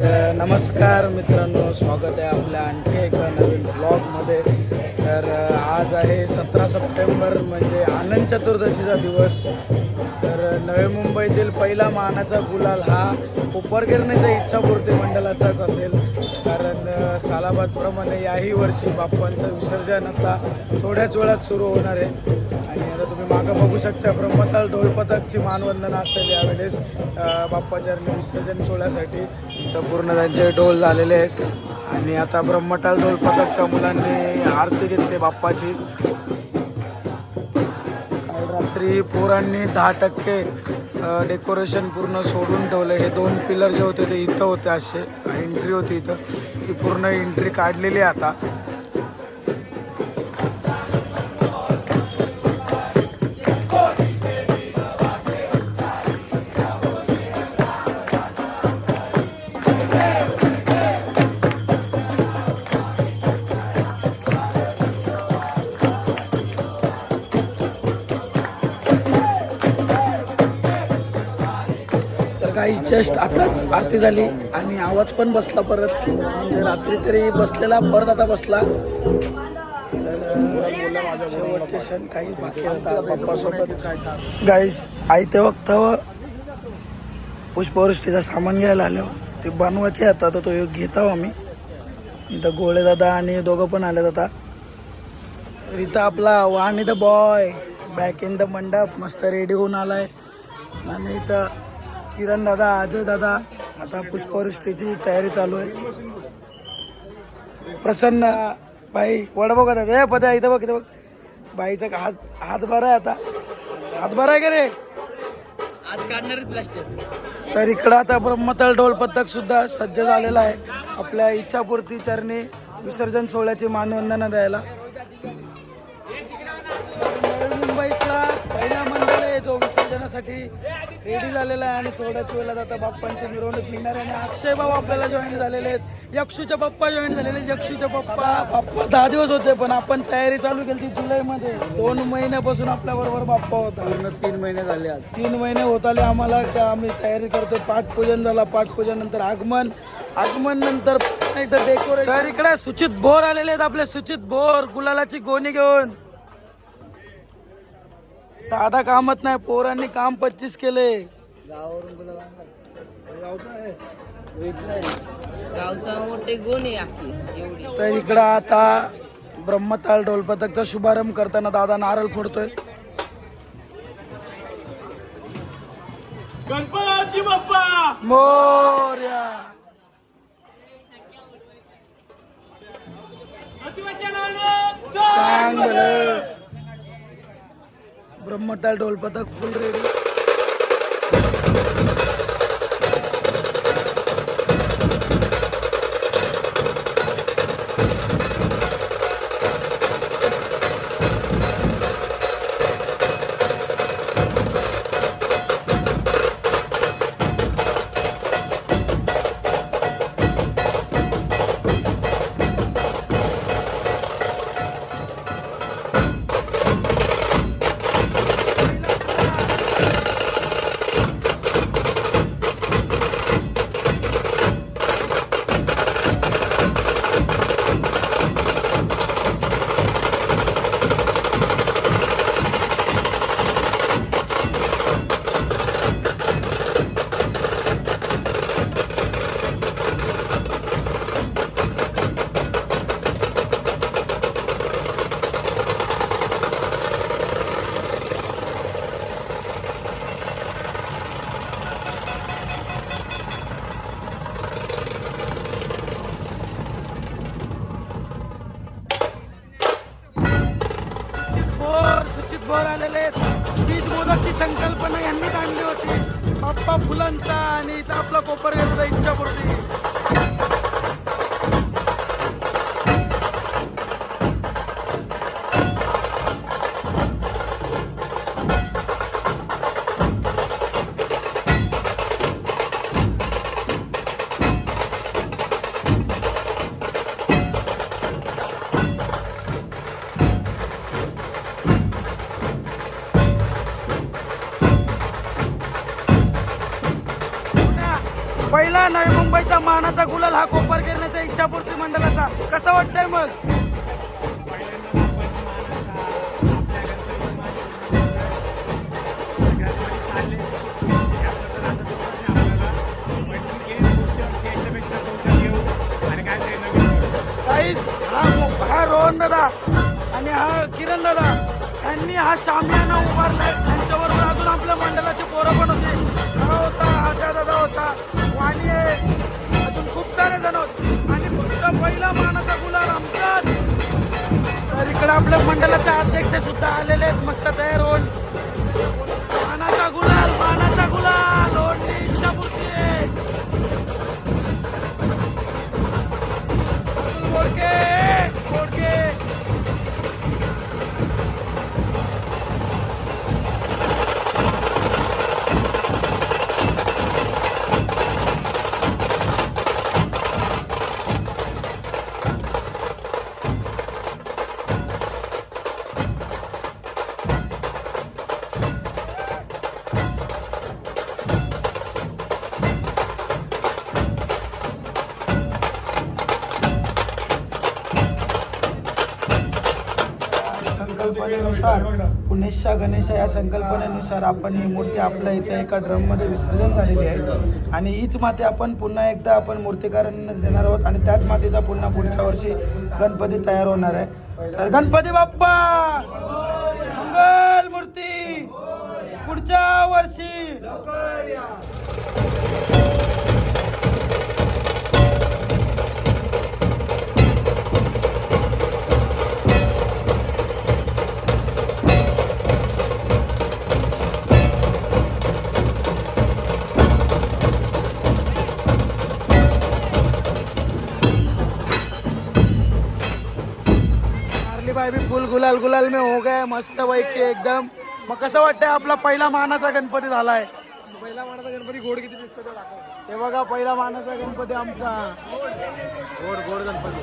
तर नमस्कार मित्रांनो स्वागत आहे आपल्या आणखी एका नवीन ब्लॉगमध्ये तर आज आहे सतरा सप्टेंबर म्हणजे आनंद चतुर्दशीचा दिवस. तर नवी मुंबईतील पहिला मानाचा गुलाल हा उपरगिरणीच्या इच्छापूर्ती मंडळाचाच असेल. कारण सालाबादप्रमाणे याही वर्षी बाप्पांचं विसर्जन आता थोड्याच वेळात सुरू होणार आहे. आणि आता तुम्ही मागं बघू शकता ब्रह्मताल ढोलपथकची मानवंदना असेल यावेळेस बाप्पाच्या विसर्जन सोहळ्यासाठी तर पूर्ण त्यांचे ढोल झालेले आहेत. आणि आता ब्रह्मताल ढोलपथकच्या मुलांनी आरती घेतली बाप्पाची. रात्री पोरांनी दहा टक्के डेकोरेशन पूर्ण सोडून ठेवलं. हे दोन पिलर जे होते ते इथं होते असे एंट्री होती इथं ती पूर्ण एंट्री काढलेली आहे आता. तर जस्ट आताच आरती झाली आणि आवाज पण बसला परत. म्हणजे रात्री तरी बसलेला परत आता बसला. तर शेवटचे क्षण काही बाकी होता पप्पासोबत. गाईस आई ते वक्त पुष्पवृष्टीचं सामान घ्यायला आलो. ते बनवायचे आता तर तो एक घेत आहो आम्ही. इथं गोळे दादा आणि दोघं पण आले आता. इथं आपला वान इथं बॉय बॅक इन द मंडप मस्त रेडी होऊन आलाय. आणि इथं किरण दादा अजय दादा आता पुष्पवृष्टीची तयारी चालू आहे. प्रसन्न बाई वड बघत आहे हे पद्या इथं बघ इथं बघ. बाईचा हात हात बरा आहे आता. हात बरा आहे का रे? आज काढणार प्लास्टिक तर इकडं आता ब्रह्मतळ ढोल पथक सुद्धा सज्ज झालेला आहे. आपल्या इच्छापूर्ती चरणी विसर्जन सोहळ्याची मानवंदना द्यायला. विसर्जनासाठी रेडी झालेला आहे आणि थोड्याच वेळात आता बाप्पांची मिरवणूक निघणार आहे. आणि अक्षय भाऊ आपल्याला जॉईन झालेले आहेत. यक्षूच्या पप्पा जॉईन झालेले आहेत. यक्षूचे पप्पा. बाप्पा दहा दिवस होते पण आपण तयारी चालू केली ती जुलैमध्ये. दोन महिन्यापासून आपल्या बरोबर बाप्पा होता. पूर्ण तीन महिने झाले आज. तीन महिने होत आले आम्हाला का आम्ही तयारी करतोय. पाठपूजन झाला. पाठपूजन नंतर आगमन. आगमन नंतर एकदा डेकोरेशन इकडे सुचित बोर आलेले आहेत आपले सुचित बोर गुलालाची गोणी घेऊन. साधा कामच नाही पोरांनी काम पच्चीस केले. गावावरून तुला गावचा मोठे गुण आहे आखी एवढी. तर इकडं आता ब्रह्मताल ढोलपथकचा शुभारंभ करताना दादा नारळ फोडतोय. गणपती बाप्पा! मोर्या. सांग बरं ब्रह्मताल ढोलपथक फुल रेडी पहिला नवी मुंबईचा मानाचा गुलाल हा कोपर करण्याचा इच्छापूर्ती मंडळाचा. कसं वाटतंय मग? हा हा रोहन दादा आणि हा किरण दादा यांनी हा शामियाना उभारलाय. त्यांच्याबरोबर अजून आपल्या मंडळाचे पोरं पण आपल्या मंडळाच्या अध्यक्ष सुद्धा आलेले आहेत. मस्त तयार होऊन. संकल्पनेनुसार पुणेशा गणेशा या संकल्पनेनुसार आपण ही मूर्ती आपल्या इथे एका ड्रममध्ये विसर्जन झालेली आहे. आणि हीच माती आपण पुन्हा एकदा आपण मूर्तीकारांना देणार आहोत आणि त्याच मातीचा पुन्हा पुढच्या वर्षी गणपती तयार होणार आहे. तर गणपती बाप्पा! मंगल मूर्ती पुढच्या वर्षी! गुलाल गुलाल में हो गए मस्त पैकी एकदम। मग कसं वाटतंय आपला पहिला मानाचा गणपती झालाय? पहिला मानाचा गणपती गोड किती दिसतो तो दाखव. ते बघा पहिला मानाचा गणपती आमचा. गोड गोड गणपती.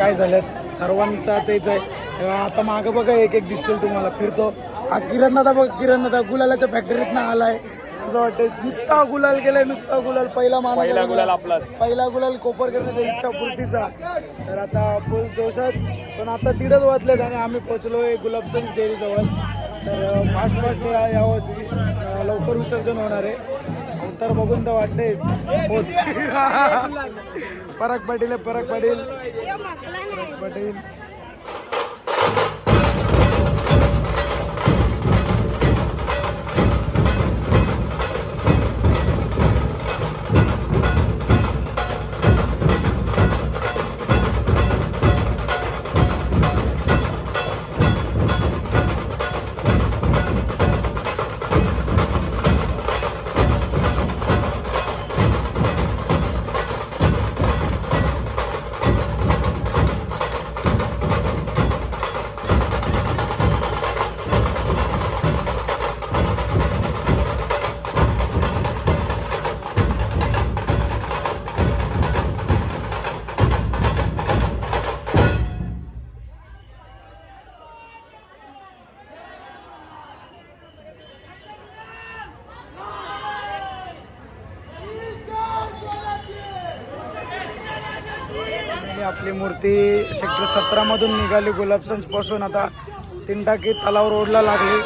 काय झालं सर्वांचा तेच आहे. आता मागं बघा एक एक दिसतील तुम्हाला. फिरतो. हा किरण दादा बघ किरण दादा गुलालाच्या फॅक्टरीत ना आलाय. असं वाटतंय नुसता गुलाल गेलाय नुसता गुलाल. पहिला मान पहिला गुलाल आपलाच. पहिला गुलाल कोपर करण्याचा इच्छा पूर्तीचा तर आता फुल जोशात. पण आता दीडच वाजलेत आणि आम्ही पोहोचलोय गुलाबसन्स डेअरी जवळ तर फास्ट फास्ट यावं. लवकर विसर्जन होणार आहे. तर बघून तर वाटते परक पाटील परक पाटील परक पाटील आणि आपली मूर्ती सेक्टर सतरामधून निघाली. गुलाबसंजपासून आता तिनटाकी तलाव रोडला लागली.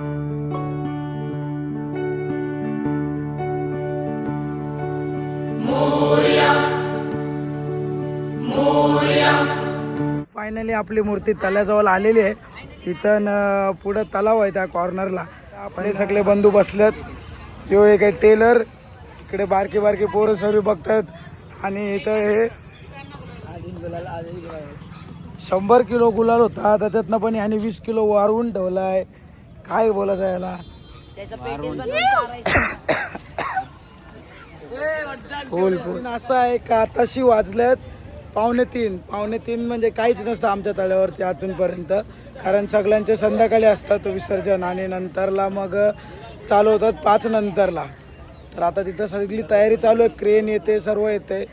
Thank you. फायनली आपली मूर्ती तल्याजवळ आलेली आहे. इथं पुढं तलाव आहे त्या कॉर्नरला आपण सगळे बंधू बसलेत. यो एक आहे टेलर. इकडे बारकी बारकी पोरं सर्व बघतात. आणि इथं हे शंभर किलो गुलाल होता. त्याच्यातनं पण आणि वीस किलो वारवून ठेवलाय. काय बोलायचं याला? फुल फुल. असं आहे का? आताशी वाजल्यात पावणे तीन. पावणे तीन म्हणजे काहीच नसतं आमच्या तळ्यावरती अजूनपर्यंत. कारण सगळ्यांचे संध्याकाळी असतात विसर्जन आणि नंतरला मग चालू होतात पाच नंतरला. तर आता तिथं सगळी तयारी चालू आहे. क्रेन येते सर्व येते.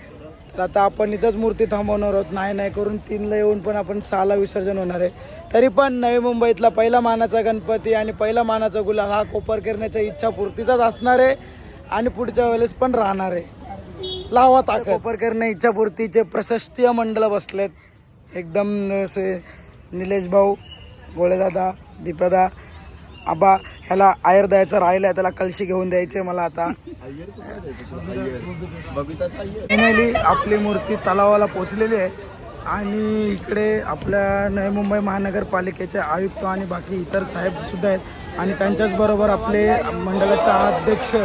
तर आता आपण इथंच मूर्ती थांबवणार आहोत. नाही नाही करून तीनला येऊन पण आपण सहाला विसर्जन होणार आहे. तरी पण नवी मुंबईतला पहिला मानाचा गणपती आणि पहिला मानाचा गुलाल हा कोपर करण्याच्या इच्छा पूर्तीचाच असणार आहे आणि पुढच्या वेळेस पण राहणार आहे. लावा ताकद. कोपरकरने इच्छापूर्तीचे प्रशस्तीय मंडळ बसलेत एकदम असे निलेश भाऊ गोळेदादा दीपदा आबा ह्याला आयर द्यायचं राहिलं त्याला कळशी घेऊन द्यायचे मला आता. फायनली आपली मूर्ती तलावाला पोचलेली आहे. आणि इकडे आपल्या नवी मुंबई महानगरपालिकेचे आयुक्त आणि बाकी इतर साहेब सुद्धा आहेत. आणि त्यांच्याच बरोबर आपले मंडळाचा अध्यक्ष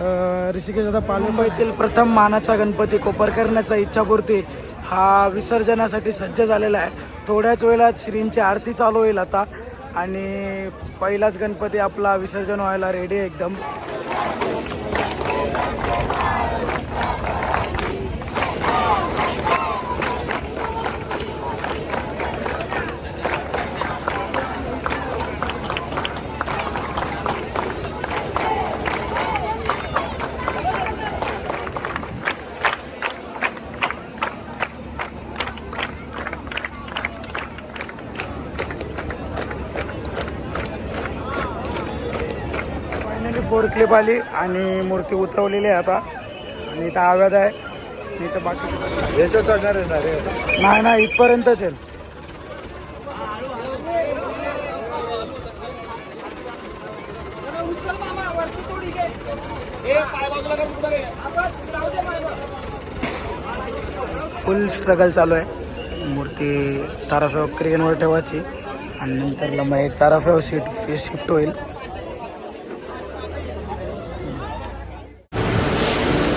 अ, ऋषिकेशदादा पालमुंबईतील प्रथम मानाचा गणपती कोपर करण्याचा इच्छापूर्ती हा विसर्जनासाठी सज्ज झालेला आहे. थोड्याच वेळात श्रींची आरती चालू होईल आता. आणि पहिलाच गणपती आपला विसर्जन व्हायला रेडी आहे एकदम. फोर क्लिप आली आणि मूर्ती उतरवलेली आहे आता. आणि इथं आव्याद आहे. आणि इथं बाकी याच्यात चढणार आहे ना रे? नाही नाही इथपर्यंतच आहे फुल स्ट्रगल चालू आहे. मूर्ती ताराफेव क्रेनवर ठेवायची. आणि नंतर लंबा एक ताराफेव सीट शिफ्ट होईल.